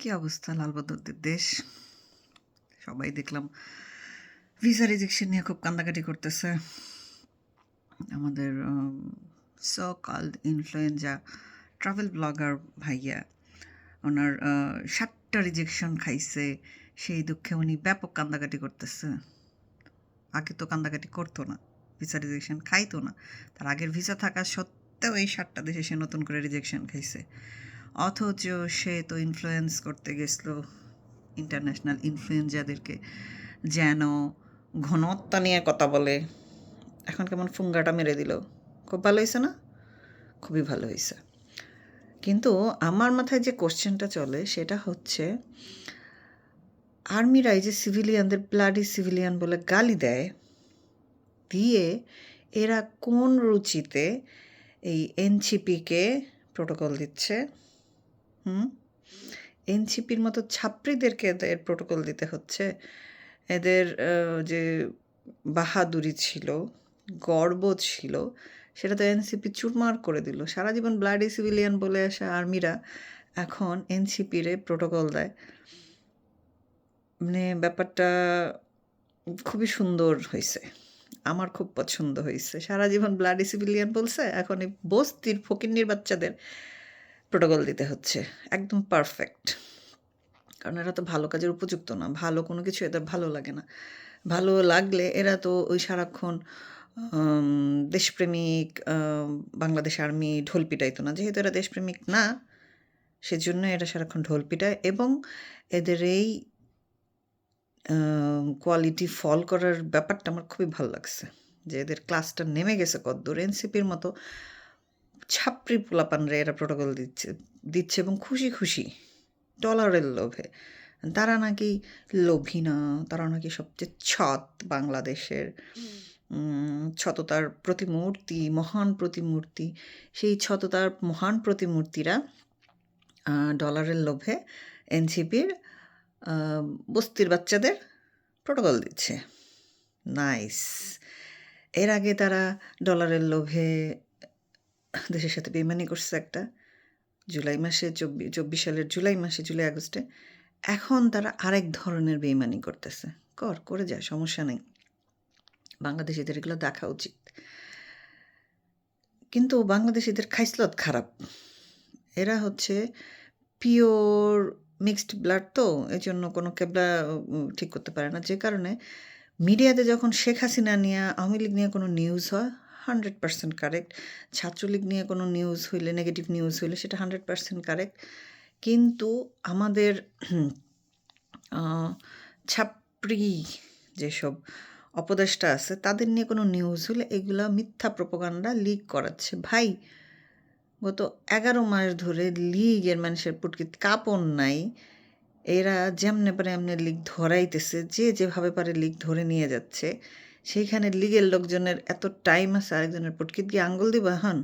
কি অবস্থা লালবদরদের দেশ? সবাই দেখলাম ভিসা রিজেকশন নিয়ে খুব কান্দাকাটি করতেছে। আমাদের so called influenza travel blogger ভাইয়া, ওনার সাতটা রিজেকশন খাইছে। সেই দুঃখে উনি ব্যাপক কান্দাকাটি করতেছে। আগে তো কান্দাকাটি করতো না ভিসা রিজেকশন খাইতো না। তার আগের ভিসা থাকা সত্ত্বেও এই সাতটা দেশে সে নতুন করে রিজেকশন খাইছে। অথচ সে তো ইনফ্লুয়েন্স করতে গেছিল ইন্টারন্যাশনাল ইনফ্লুয়েঞ্জাদেরকে যেন ঘনত্ব নিয়ে কথা বলে। এখন কেমন ফুঙ্গাটা মেরে দিল। খুব ভালো হয়েছে না? খুবই ভালো হয়েছে কিন্তু আমার মাথায় যে কোশ্চেনটা চলে, সেটা হচ্ছে আর্মিরা এই যে সিভিলিয়ানদের ব্লাডি সিভিলিয়ান বলে গালি দেয়, দিয়ে এরা কোন রুচিতে এই এনসিপিকে প্রোটোকল দিচ্ছে? হুম? এনসিপির মতো ছাত্রীদেরকে এদের প্রোটোকল দিতে হচ্ছে। এদের যে বাহাদুরি ছিল, গর্ব ছিল, সেটা তো এনসিপি চুরমার করে দিল। সারা জীবন ব্লাডি সিভিলিয়ান বলে আসা আর্মিরা এখন এনসিপিরে প্রোটোকল দেয়। মানে ব্যাপারটা খুবই সুন্দর হয়েছে আমার খুব পছন্দ হয়েছে সারা জীবন ব্লাডি সিভিলিয়ান বলছে, এখন এই বস্তির ফকিন্নির বাচ্চাদের প্রোটোকল দিতে হচ্ছে। একদম পারফেক্ট কারণ এরা তো ভালো কাজের উপযুক্ত না। ভালো কোনো কিছু এদের ভালো লাগে না। ভালো লাগলে এরা তো ওই সারাক্ষণ দেশপ্রেমিক বাংলাদেশ আর্মি ঢোল পিটাইতো না। যেহেতু এরা দেশপ্রেমিক না, সেজন্য এরা সারাক্ষণ ঢোল পিটায় এবং এদের এই কোয়ালিটি ফল করার ব্যাপারটা আমার খুবই ভালো লাগছে। যে এদের ক্লাসটা নেমে গেছে কদ্দূর। এনসিপির মতো ছাপড়ি পোলাপানরে এরা প্রোটোকল দিচ্ছে দিচ্ছে এবং খুশি খুশি ডলারের লোভে। তারা নাকি লোভী না তারা নাকি সবচেয়ে ছৎ বাংলাদেশের ছততার প্রতিমূর্তি মহান প্রতিমূর্তি। সেই ছততার মহান প্রতিমূর্তিরা ডলারের লোভে এনসিপির বস্তির বাচ্চাদের প্রোটোকল দিচ্ছে। নাইস এর আগে তারা ডলারের লোভে দেশের সাথে বেইমানি করছে একটা জুলাই মাসে চব্বিশ চব্বিশ সালের জুলাই মাসে, জুলাই আগস্টে। এখন তারা আরেক ধরনের বেইমানি করতেছে। কর, করে যায় সমস্যা নেই। বাংলাদেশিদের এগুলো দেখা উচিত। কিন্তু বাংলাদেশিদের খাইসলত খারাপ। এরা হচ্ছে পিওর মিক্সড ব্লাড তো এই জন্য কোনো কেবলা ঠিক করতে পারে না। যে কারণে মিডিয়াতে যখন শেখ হাসিনা নিয়ে, আওয়ামী লীগ নিয়ে কোনো নিউজ হয় হান্ড্রেড পার্সেন্ট কারেক্ট ছাত্রলীগ নিয়ে কোনো নিউজ হইলে নেগেটিভ নিউজ হইলে সেটা হান্ড্রেড পার্সেন্ট কারেক্ট কিন্তু আমাদের ছাপড়ি যেসব অপদেষ্টা আছে, তাদের নিয়ে কোনো নিউজ হলে এগুলা মিথ্যা প্রোপাগান্ডা লিক করাচ্ছে। ভাই, গত এগারো মাস ধরে লিগের মানুষের পুটকিত কাপড় নাই। এরা যেমনে পারে এমনি লিগ ধরাইতেছে, যে যেভাবে পারে লিগ ধরে নিয়ে যাচ্ছে। সেইখানে লিগের লোকজনের এত টাইম আছে আরেকজনের পটকিত গিয়ে আঙ্গুল দিবা হন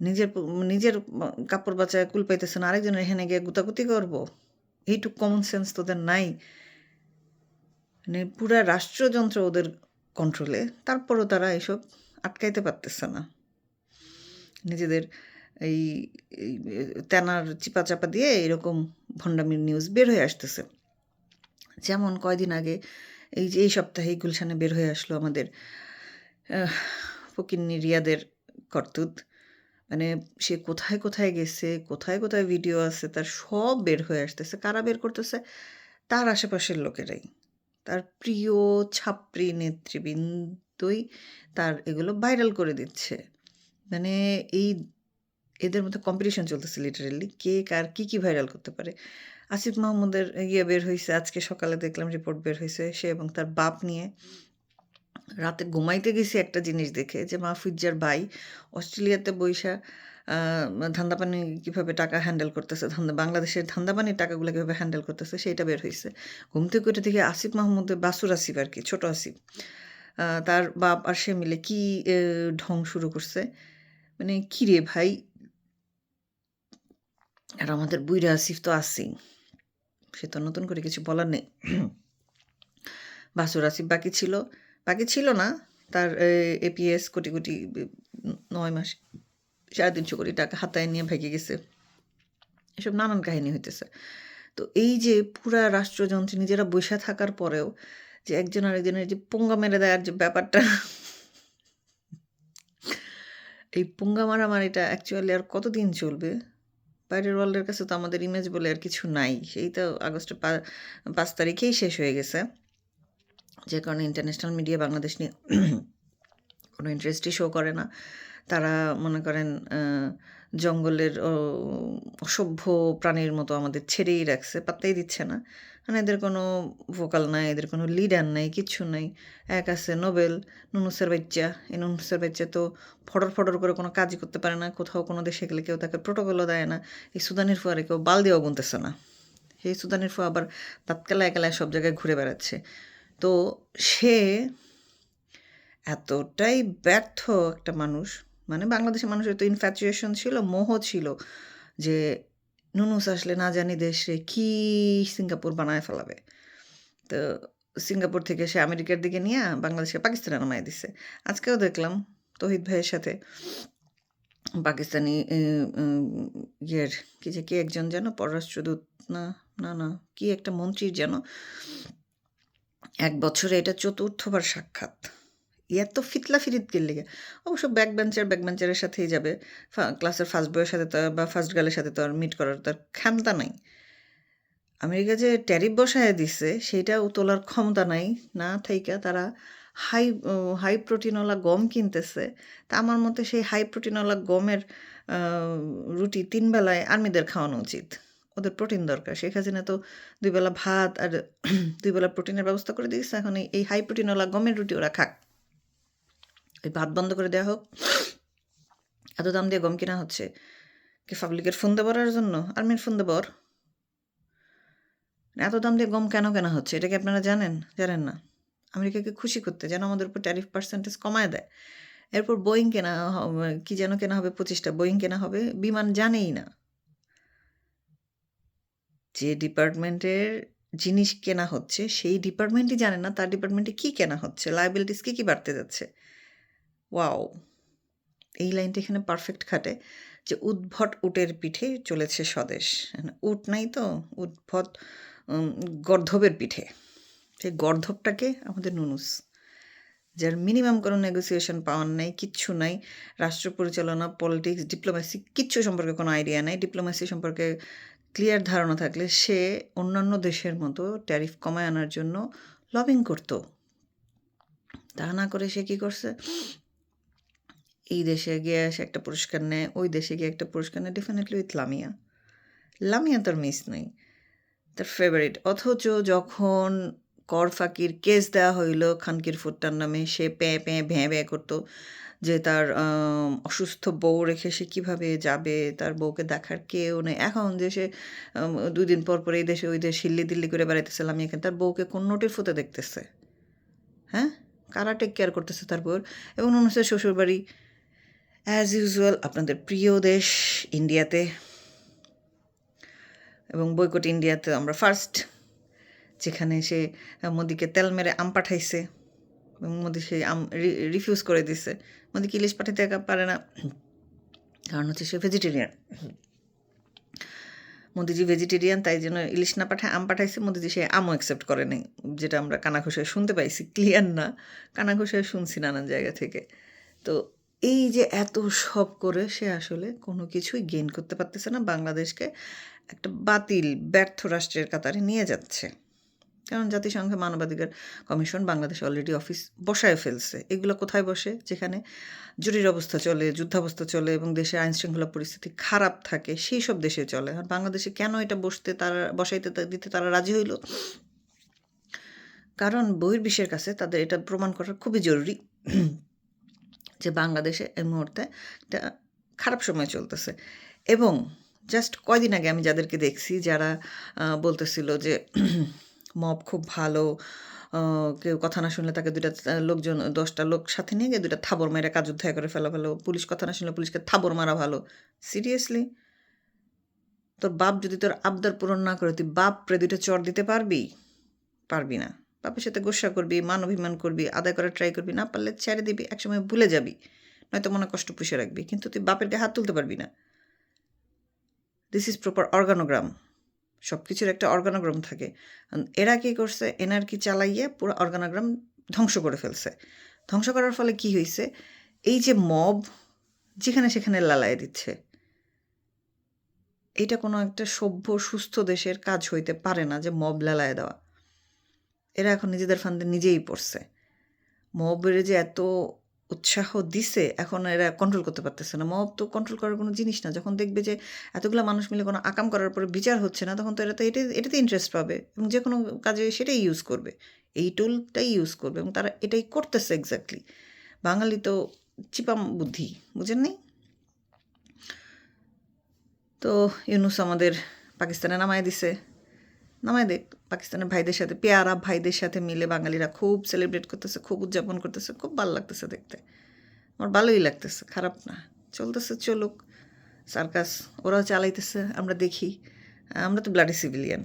নিজের নিজের কাপড় বাঁচায় কুল পাইতেছে না, আরেকজনের এখানে গিয়ে গুতাগুতি করব। এইটুক কমন সেন্স তোদের নাই। মানে পুরা রাষ্ট্রযন্ত্র ওদের কন্ট্রোলে তারপরও তারা এসব আটকাইতে পারতেছে না। নিজেদের এই তেনার চিপা চাপা দিয়ে এরকম ভণ্ডামির নিউজ বের হয়ে আসতেছে। যেমন কয়দিন আগে এই যে, এই সপ্তাহে গুলশানে বের হয়ে আসলো আমাদের ফকিন্নি রিয়াদের কর্তুত। মানে সে কোথায় কোথায় গেছে, কোথায় কোথায় ভিডিও আছে, তার সব বের হয়ে আসতেছে। কারা বের করতেছে? তার আশেপাশের লোকেরাই। তার প্রিয় ছাত্রী নেতৃবৃন্দই তার এগুলো ভাইরাল করে দিচ্ছে। মানে এই এদের মধ্যে কম্পিটিশন চলতেছে লিটারেলি কে কার কি কি ভাইরাল করতে পারে। আসিফ মাহমুদের ইয়ে বের হয়েছে আজকে সকালে দেখলাম রিপোর্ট বের হয়েছে সে এবং তার বাপ নিয়ে। রাতে ঘুমাইতে গেছি একটা জিনিস দেখে যে মাহফুজ্জার ভাই অস্ট্রেলিয়াতে বৈশা ধান্দাপানি কীভাবে টাকা হ্যান্ডেল করতেছে, ধান্দা, বাংলাদেশের ধান্দাপানির টাকাগুলো কীভাবে হ্যান্ডেল করতেছে সেইটা বের হয়েছে ঘুম থেকে উঠে দেখি আসিফ মাহমুদের বাসুর আসিফ আর কি, ছোটো আসিফ। তার বাপ আর সে মিলে কি ঢং শুরু করছে। মানে কি রে ভাই আর আমাদের বুইরা আসিফ তো আছেই। সে তো নতুন করে কিছু বলার নেই। বাসুর আসিফ বাকি ছিল। বাকি ছিল না। তার এপিএস কোটি কোটি নয় মাস, সাড়ে তিনশো কোটি টাকা হাতায় নিয়ে ভেঙে গেছে। এসব নানান কাহিনী হইতেছে। তো এই যে পুরা রাষ্ট্রযন্ত্রী নিজেরা বসে থাকার পরেও যে একজন আরেকজনের যে পোঙ্গা মেরে দেওয়ার যে ব্যাপারটা, এই পোঙ্গা মারামারিটা অ্যাকচুয়ালি আর কতদিন চলবে? বাইরের ওয়ার্ল্ডের কাছে তো আমাদের ইমেজ বলে আর কিছু নাই। সেই তো আগস্টের পাঁচ তারিখেই শেষ হয়ে গেছে। যে কারণে ইন্টারন্যাশনাল মিডিয়া বাংলাদেশ নিয়ে কোনো ইন্টারেস্টই শো করে না। তারা মনে করেন জঙ্গলের অসভ্য প্রাণীর মতো আমাদের ছেড়েই রাখছে, পাত্তাই দিচ্ছে না। মানে এদের কোনো ভোকাল নাই, এদের কোনো লিডার নাই কিচ্ছু নাই। এক আছে নোবেল নুনুসের বাচ্চা এই নুনুসের বাচ্চা তো ফটর ফটর করে কোনো কাজই করতে পারে না। কোথাও কোনো দেশে গেলে কেউ তাকে প্রোটোকলও দেয় না। এই সুদানের ফুয়ারে কেউ বাল দিয়েও গুনতেছে না। সেই সুদানের ফুয়া আবার তাৎকালায় একালায় সব জায়গায় ঘুরে বেড়াচ্ছে। তো সে এতটাই ব্যর্থ একটা মানুষ মানে বাংলাদেশের মানুষের তো ইনফ্যাচুয়েশন ছিল, মোহ ছিল যে নুনুস আসলে না জানি দেশে কি সিঙ্গাপুর বানায় ফেলাবে। তো সিঙ্গাপুর থেকে সে আমেরিকার দিকে নিয়ে বাংলাদেশকে পাকিস্তানে নামায় দিছে। আজকেও দেখলাম তহিদ ভাইয়ের সাথে পাকিস্তানি ইয়ের কি যে, কি একজন যেন, পররাষ্ট্রদূত, না না না, কি একটা মন্ত্রীর যেন, এক বছরে এটা চতুর্থবার সাক্ষাৎ। এত ফিতলা ফিরিত লেগে। অবশ্য ব্যাক বেঞ্চার ব্যাক বেঞ্চারের সাথেই যাবে। ক্লাসের ফার্স্ট বয়ের সাথে তো বা ফার্স্ট গার্লের সাথে তো আর মিট করার তার ক্ষমতা নাই। আমেরিকা যে ট্যারিফ বসায় দিছে সেটাও তোলার ক্ষমতা নাই। না থাইকা তারা হাই হাই প্রোটিনওয়ালা গম কিনতেছে। তা আমার মতে সেই হাই প্রোটিনওয়ালা গমের রুটি তিন বেলায় আর্মিদের খাওয়ানো উচিত। ওদের প্রোটিন দরকার। শেখ হাসিনা তো দুই বেলা ভাত আর দুই বেলা প্রোটিনের ব্যবস্থা করে দিয়েছে। এখন এই হাই প্রোটিনওয়ালা গমের রুটি ওরা খাক। ওই ভাত বন্ধ করে দেওয়া হোক। এত দাম দিয়ে গম কেনা হচ্ছে। কি পাবলিকের ফোন দেবার জন্য? আর্মির ফোন দেবর এত দাম দিয়ে গম কেন কেনা হচ্ছে? এটা কি আপনারা জানেন? জানেন না। আমেরিকাকে খুশি করতে যেন আমাদের উপর ট্যারিফ পার্সেন্টেজ কমায় দেয়। এরপর বোয়িং কেনা কি যেন কেনা হবে পঁচিশটা। বোয়িং কেনা হবে, বিমান জানেই না। যে ডিপার্টমেন্টের জিনিস কেনা হচ্ছে, সেই ডিপার্টমেন্টই জানে না, তার ডিপার্টমেন্টে কি কেনা হচ্ছে? লাইবিলিটিস কী কী বাড়তে যাচ্ছে? ওয়াও, এই লাইনটা এখানে পারফেক্ট খাটে যে উদ্ভট উটের পিঠে চলেছে স্বদেশ। উট নাই তো, উদ্ভট গর্ধবের পিঠে। সেই গর্ধবটাকে আমাদের নুনুস, যার মিনিমাম কোনো নেগোসিয়েশন পাওয়ার নাই, কিচ্ছু নাই, রাষ্ট্র পরিচালনা পলিটিক্স ডিপ্লোমেসি কিচ্ছু সম্পর্কে কোনো আইডিয়া নাই। ডিপ্লোমেসি সম্পর্কে ক্লিয়ার ধারণা থাকলে সে অন্যান্য দেশের মতো ট্যারিফ কমায় আনার জন্য লবিং করতো। তা না করে সে কী করছে? এই দেশে গিয়ে সে একটা পুরস্কার নেয় ওই দেশে গিয়ে একটা পুরস্কার নেয় ডেফিনেটলি উইথ লামিয়া। লামিয়া তার মিস নেই তার ফেভারিট অথচ যখন কর ফাঁকির কেস দেওয়া হইল খানকির ফুটটার নামে সে প্যাঁ প্যাঁ ভ্যাঁ ভ্যাঁ করতো যে তার অসুস্থ বউ রেখে সে কীভাবে যাবে তার বউকে দেখার কেউ নেই। এখন যে সে আম, দুই দিন পর পর এই দেশে ওই দেশে হিল্লি দিল্লি করে বেড়াইতেছে লামিয়া খান তার বউকে কোন নোটের ফুতে দেখতেছে? হ্যাঁ? কারা টেক কেয়ার করতেছে তার বউর? এবং অনুসারে শ্বশুরবাড়ি অ্যাজ ইউজুয়াল আপনাদের প্রিয় দেশ ইন্ডিয়াতে এবং বৈকট ইন্ডিয়াতে আমরা ফার্স্ট যেখানে সে মোদিকে তেল মেরে আম পাঠাইছে এবং মোদি সেই আম রিফিউজ করে দিছে। মোদিকে ইলিশ পাঠাইতে একা পারে না? কারণ হচ্ছে সে ভেজিটেরিয়ান মোদিজি ভেজিটেরিয়ান তাই জন্য ইলিশ না পাঠায়, আম পাঠাইছে। মোদিজি সে আমও অ্যাকসেপ্ট করে যেটা আমরা কানাঘোষায় শুনতে পাইছি। ক্লিয়ার না, কানাঘোষায় শুনছি নানান জায়গা থেকে। তো এই যে এত সব করে সে আসলে কোনো কিছুই গেইন করতে পারতেছে না, বাংলাদেশকে একটা বাতিল, ব্যর্থ রাষ্ট্রের কাতারে নিয়ে যাচ্ছে। কারণ জাতিসংঘে মানবাধিকার কমিশন বাংলাদেশে অলরেডি অফিস বসায় ফেলছে। এগুলো কোথায় বসে? যেখানে জরুরি অবস্থা চলে, যুদ্ধাবস্থা চলে এবং দেশে আইন শৃঙ্খলা পরিস্থিতি খারাপ থাকে সেই সব দেশে চলে। আর বাংলাদেশে কেন এটা বসতে তারা, বসাইতে দিতে তারা রাজি হইল? কারণ বহির্বিশ্বের কাছে তাদের এটা প্রমাণ করা খুবই জরুরি। যে বাংলাদেশে এই মুহূর্তে একটা খারাপ সময় চলতেছে। এবং জাস্ট কয়দিন আগে আমি যাদেরকে দেখছি, যারা বলতেছিল যে মব খুব ভালো কেউ কথা না শুনলে তাকে দুইটা লোকজন, দশটা লোক সাথে নিয়ে গিয়ে দুইটা থাবর মেরে কাজ উদ্ধার করে ফেলা ভালো। পুলিশ কথা না শুনলে পুলিশকে থাবর মারা ভালো। সিরিয়াসলি তোর বাপ যদি তোর আবদার পূরণ না করে, তুই বাপ প্রে দুইটা চর দিতে পারবি? পারবি না। বাপের সাথে গোসা করবি, মান অভিমান করবি, আদায় করার ট্রাই করবি, না পারলে ছেড়ে দিবি, একসময় ভুলে যাবি। নয়তো মনে কষ্ট পুষে রাখবি, কিন্তু তুই বাপের গায়ে হাত তুলতে পারবি না। দিস ইজ প্রপার অর্গানোগ্রাম সব কিছুর একটা অর্গানোগ্রাম থাকে। এরা কী করছে? এনআরকি চালাইয়ে পুরো অর্গানোগ্রাম ধ্বংস করে ফেলছে। ধ্বংস করার ফলে কি হয়েছে এই যে মব যেখানে সেখানে লালায় দিচ্ছে। এটা কোনো একটা সভ্য, সুস্থ দেশের কাজ হইতে পারে না যে মব লালায় দেওয়া। এরা এখন নিজেদের ফান্দে নিজেই পড়ছে। মবের যে এত উৎসাহ দিছে, এখন এরা কন্ট্রোল করতে পারতেছে না। মব তো কন্ট্রোল করার কোনো জিনিস না। যখন দেখবে যে এতগুলো মানুষ মিলে কোনো আকাম করার পরে বিচার হচ্ছে না, তখন তো এরা তো এটাই এটাতে ইন্টারেস্ট পাবে এবং যে কোনো কাজে সেটাই ইউজ করবে। এই টুলটাই ইউজ করবে এবং তারা এটাই করতেছে এক্স্যাক্টলি বাঙালি তো চিপাম বুদ্ধি, বুঝেন নি তো ইউনুস আমাদের পাকিস্তানে নামায় দিছে। নামায় দেখ পাকিস্তানের ভাইদের সাথে, পেয়ারা ভাইদের সাথে মিলে বাঙালিরা খুব সেলিব্রেট করতেছে, খুব উদযাপন করতেছে, খুব ভালো লাগতেছে দেখতে। আমার ভালোই লাগতেছে, খারাপ না। চলতেছে, চলুক। সার্কাস, ওরাও চালাইতেছে, আমরা দেখি। আমরা তো ব্লাডি সিভিলিয়ান